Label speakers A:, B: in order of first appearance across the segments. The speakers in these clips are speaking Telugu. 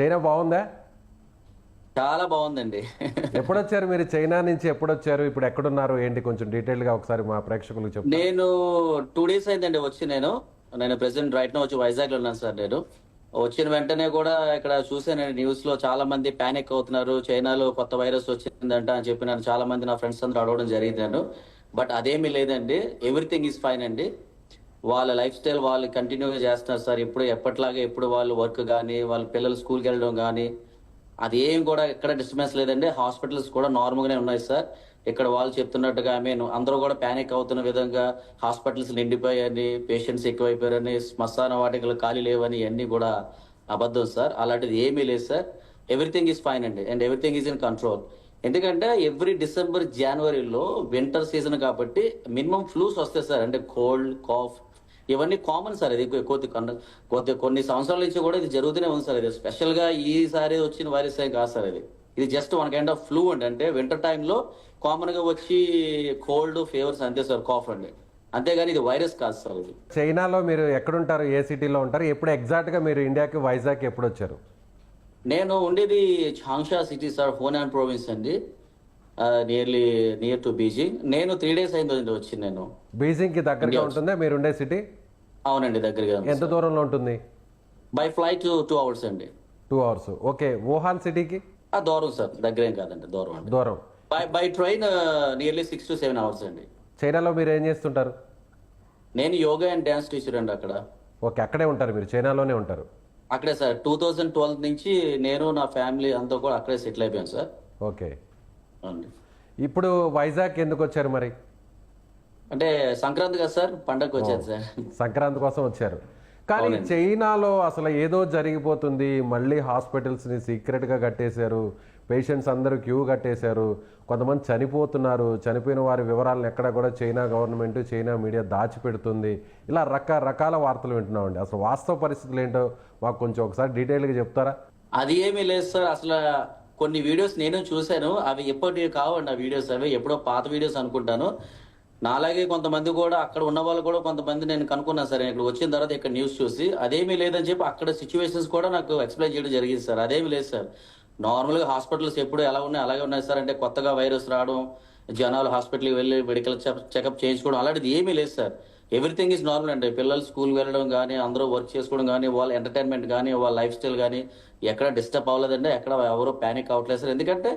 A: చైనా బాగుందా?
B: చాలా బాగుందండి.
A: ఎప్పుడు వచ్చారు మీరు చైనా నుంచి? ఎప్పుడు వచ్చారు ఇప్పుడు ఎక్కడున్నారు? ఏంటి? కొంచెం డీటెయిల్గా ఒకసారి మా ప్రేక్షకులకు చెప్పు
B: నేను టూ డేస్ అయిందండి వచ్చి నేను. నేను ప్రెసెంట్ రైట్ నా వచ్చి వైజాగ్లో ఉన్నాను సార్ నేను. వచ్చిన వెంటనే కూడా ఇక్కడ చూసాను న్యూస్లో చాలా మంది పానిక్ అవుతున్నారు. చైనాలో కొత్త వైరస్ వచ్చిందంట అని చెప్పి నన్ను చాలా మంది నా ఫ్రెండ్స్ అందరూ అడగడం జరిగింది బట్ అదేమీ లేదండి. ఎవ్రీథింగ్ ఈజ్ ఫైన్ అండి. వాళ్ళ లైఫ్ స్టైల్ వాళ్ళు కంటిన్యూగా చేస్తున్నారు సార్. ఇప్పుడు ఎప్పటిలాగా ఎప్పుడు వాళ్ళు వర్క్ కానీ వాళ్ళ పిల్లలు స్కూల్కి వెళ్ళడం కానీ అది ఏం కూడా ఎక్కడ డిస్టర్బెన్స్ లేదండి. హాస్పిటల్స్ కూడా నార్మల్గానే ఉన్నాయి సార్. ఇక్కడ వాళ్ళు చెప్తున్నట్టుగా ఐ మీన్ అందరూ కూడా ప్యానిక్ అవుతున్న విధంగా హాస్పిటల్స్ నిండిపోయాయని పేషెంట్స్ ఎక్కువైపోయారని శ్మశాన వాటికలు ఖాళీ లేవని ఇవన్నీ కూడా అబద్ధం సార్. అలాంటిది ఏమీ లేదు సార్. ఎవ్రీథింగ్ ఈజ్ ఫైన్ అండి. And everything is in control ఎందుకంటే ఎవ్రీ డిసెంబర్ జనవరిలో వింటర్ సీజన్ కాబట్టి మినిమం ఫ్లూస్ వస్తాయి సార్. అంటే కోల్డ్ కాఫ్ ఇవన్నీ కామన్ సార్. ఇది కొద్ది కొన్న- కొద్ది కొన్ని సంవత్సరాల నుంచి కూడా ఇది జరుగుతూనే ఉంది సార్. ఇది స్పెషల్గా ఈసారి వచ్చిన వైరస్ ఏం కాదు సార్ ఇది. ఇది just one kind of flu అండి అంటే వింటర్ టైంలో కామన్గా వచ్చి కోల్డ్ ఫీవర్స్ అంతే సార్ కాఫ్ అండి. అంతేగాని ఇది వైరస్ కాదు సార్ ఇది.
A: చైనాలో మీరు ఎక్కడుంటారు? ఏ సిటీలో ఉంటారు? ఎప్పుడు ఎగ్జాక్ట్గా మీరు ఇండియాకి వైజాగ్ ఎప్పుడు వచ్చారు?
B: నేను ఉండేది Changsha city sir Henan province అండి. నియర్లీ నియర్ టు బీజింగ్ నేను త్రీ డేస్ అయింది వచ్చి నేను.
A: బీజింగ్కి దగ్గరగా ఉంటుందా? మీరు ఉండే సిటీ
B: అవునండి దగ్గరగా
A: ఎంత దూరంలో ఉంటుంది?
B: బై ఫ్లైట్ టూ అవర్స్ అండి.
A: టూ అవర్స్ ఓకే వుహాన్ సిటీకి
B: దూరం సార్. దగ్గరేం కాదండి దూరం అండి.
A: దూరం.
B: By by train nearly six to seven hours అండి.
A: చైనాలో మీరు ఏం చేస్తుంటారు?
B: నేను యోగా అండ్ డ్యాన్స్ టీచర్ అండి అక్కడ.
A: ఓకే అక్కడే ఉంటారు మీరు చైనాలోనే ఉంటారు.
B: అక్కడే సార్. టూ థౌజండ్ ట్వెల్వ్ నుంచి నేను నా ఫ్యామిలీ అంతా కూడా అక్కడే సెటిల్ అయిపోయాను సార్.
A: ఓకే. ఇప్పుడు వైజాగ్ ఎందుకు వచ్చారు మరి?
B: అంటే సంక్రాంతి కదా సార్ పండగకి వచ్చాను సార్.
A: సంక్రాంతి కోసం వచ్చారు. కానీ చైనాలో అసలు ఏదో జరిగిపోతుంది మళ్ళీ హాస్పిటల్స్ని సీక్రెట్గా కట్టేశారు పేషెంట్స్ అందరూ క్యూ కట్టేశారు కొంతమంది చనిపోతున్నారు చనిపోయిన వారి వివరాలను ఎక్కడ కూడా చైనా గవర్నమెంట్ చైనా మీడియా దాచిపెడుతుంది. ఇలా రకరకాల వార్తలు వింటున్నామండి. అసలు వాస్తవ పరిస్థితులు ఏంటో మాకు కొంచెం ఒకసారి డీటెయిల్గా చెప్తారా?
B: అది ఏమీ లేదు సార్ అసలు కొన్ని వీడియోస్ నేను చూశాను. అవి ఎప్పటివి కావండి ఆ వీడియోస్ అవి. ఎప్పుడో పాత వీడియోస్ అనుకుంటాను. నాలాగే కొంతమంది కూడా అక్కడ ఉన్న వాళ్ళు కూడా కొంతమంది నేను కనుక్కున్నాను సార్. ఇక్కడ వచ్చిన తర్వాత ఇక్కడ న్యూస్ చూసి అదేమీ లేదని చెప్పి అక్కడ సిచ్యువేషన్స్ కూడా నాకు ఎక్స్ప్లెయిన్ చేయడం జరిగింది సార్. అదేమీ లేదు సార్. నార్మల్గా హాస్పిటల్స్ ఎప్పుడు ఎలా ఉన్నాయి అలాగే ఉన్నాయి సార్. అంటే కొత్తగా వైరస్ రావడం జనాలు హాస్పిటల్కి వెళ్ళి మెడికల్ చెకప్ చేయించుకోవడం అలాంటిది ఏమీ లేదు సార్. ఎవ్రీథింగ్ ఈజ్ నార్మల్ అండి. పిల్లలు స్కూల్ వెళ్ళడం కానీ అందరూ వర్క్ చేసుకోవడం కానీ వాళ్ళ ఎంటర్టైన్మెంట్ కానీ వాళ్ళ లైఫ్ స్టైల్ కానీ ఎక్కడ డిస్టర్బ్ అవ్వలేదండి. ఎక్కడ ఎవరు ప్యానిక్ అవ్వట్లేదు సార్. ఎందుకంటే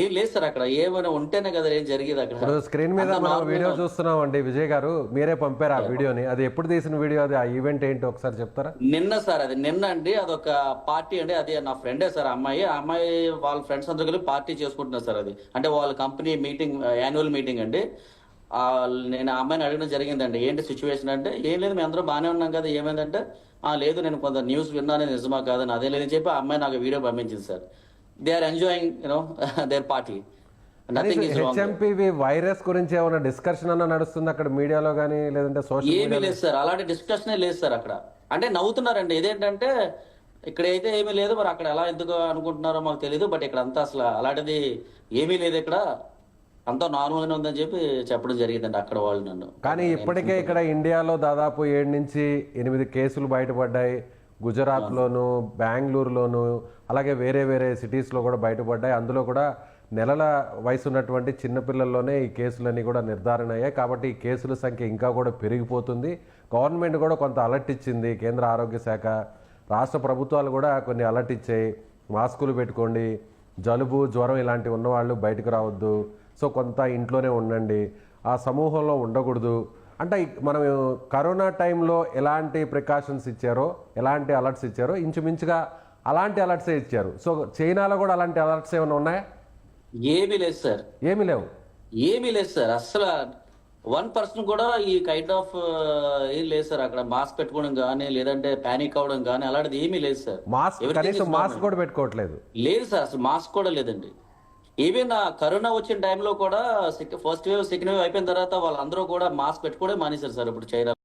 B: ఏం లేదు సార్ అక్కడ. ఏమైనా ఉంటేనే కదా ఏం జరిగేది అక్కడ.
A: స్క్రీన్ మీద మనం వీడియో చూస్తున్నాం అండి విజయ్ గారు మీరే పంపారు ఆ వీడియోని అది ఎప్పుడు తీసిన వీడియో అది ఆ ఈవెంట్ ఏంటి ఒకసారి చెప్తారా?
B: నిన్న సార్ అది నిన్న అండి. అదొక పార్టీ అండి. అది నా ఫ్రెండే సార్ అమ్మాయి. ఆ అమ్మాయి వాళ్ళ ఫ్రెండ్స్ అందరూ కలిపి పార్టీ చేసుకుంటున్నారు సార్ అది. అంటే వాళ్ళ కంపెనీ మీటింగ్ యాన్యువల్ మీటింగ్ అండి. నేను ఆ అమ్మాయిని అడగడం జరిగిందండి. ఏంటి సిచ్యువేషన్ అంటే ఏం లేదు మేము అందరూ బాగానే ఉన్నాం కదా ఏమైందంటే ఆ లేదు నేను కొంత న్యూస్ విన్నాను నిజమా కాదని అదే లేదని చెప్పి ఆ అమ్మాయి నాకు వీడియో పంపించింది sir. They are enjoying you know their party
A: HMPV virus గురించి ఏమైనా డిస్కషన్ అన్న నడుస్తుంది అక్కడ మీడియాలో కానీ లేదంటే సోషల్
B: ఏమీ లేదు సార్. అలాంటి డిస్కషనే లేదు సార్ అక్కడ. అంటే నవ్వుతున్నారండి. ఇదేంటంటే ఇక్కడ అయితే ఏమీ లేదు మరి అక్కడ ఎలా ఎందుకు అనుకుంటున్నారో మాకు తెలియదు బట్ ఇక్కడ అంతా అసలు అలాంటిది ఏమీ లేదు ఇక్కడ. అంతా నార్మల్ గానే ఉందని చెప్పి చెప్పడం జరిగిందండి అక్కడ వాళ్ళు నన్ను.
A: కానీ ఇప్పటికే ఇక్కడ ఇండియాలో దాదాపు ఏడు నుంచి ఎనిమిది కేసులు బయటపడ్డాయి. గుజరాత్లోను బెంగళూరులోను అలాగే వేరే వేరే సిటీస్లో కూడా బయటపడ్డాయి. అందులో కూడా నెలల వయసు ఉన్నటువంటి చిన్నపిల్లల్లోనే ఈ కేసులన్నీ కూడా నిర్ధారణ అయ్యాయి. కాబట్టి ఈ కేసుల సంఖ్య ఇంకా కూడా పెరిగిపోతుంది. గవర్నమెంట్ కూడా కొంత అలర్ట్ ఇచ్చింది. కేంద్ర ఆరోగ్య శాఖ రాష్ట్ర ప్రభుత్వాలు కూడా కొన్ని అలర్ట్ ఇచ్చాయి. మాస్కులు పెట్టుకోండి. జలుబు జ్వరం ఇలాంటివి ఉన్నవాళ్ళు బయటకు రావద్దు. సో కొంత ఇంట్లోనే ఉండండి. ఆ సమూహంలో ఉండకూడదు. అంటే మనం కరోనా టైంలో ఎలాంటి ప్రికాషన్స్ ఇచ్చారో ఎలాంటి అలర్ట్స్ ఇచ్చారో ఇంచుమించుగా అలాంటి అలర్ట్సే ఇచ్చారు? సో చైనాలో కూడా అలాంటి అలర్ట్స్ ఏమైనా ఉన్నాయా?
B: ఏమీ లేదు సార్.
A: ఏమీ లేవు.
B: ఏమీ లేదు సార్. అసలు వన్ పర్సన్ కూడా ఈ కైండ్ ఆఫ్ ఏం లేదు సార్. అక్కడ మాస్క్ పెట్టుకోవడం కానీ లేదంటే పానిక్ అవ్వడం కానీ అలాంటిది ఏమీ లేదు సార్.
A: మాస్క్ కనీసం మాస్క్. కూడా పెట్టుకోవట్లేదు.
B: లేదు సార్. అసలు మాస్క్ కూడా లేదండి. ఈవెన్ uh, కరోనా వచ్చిన టైంలో కూడా ఫస్ట్ వేవ్ సెకండ్ వేవ్ అయిపోయిన తర్వాత వాళ్ళందరూ కూడా మాస్క్ పెట్టుకోవడం మానేశారు సార్ ఇప్పుడు చైనా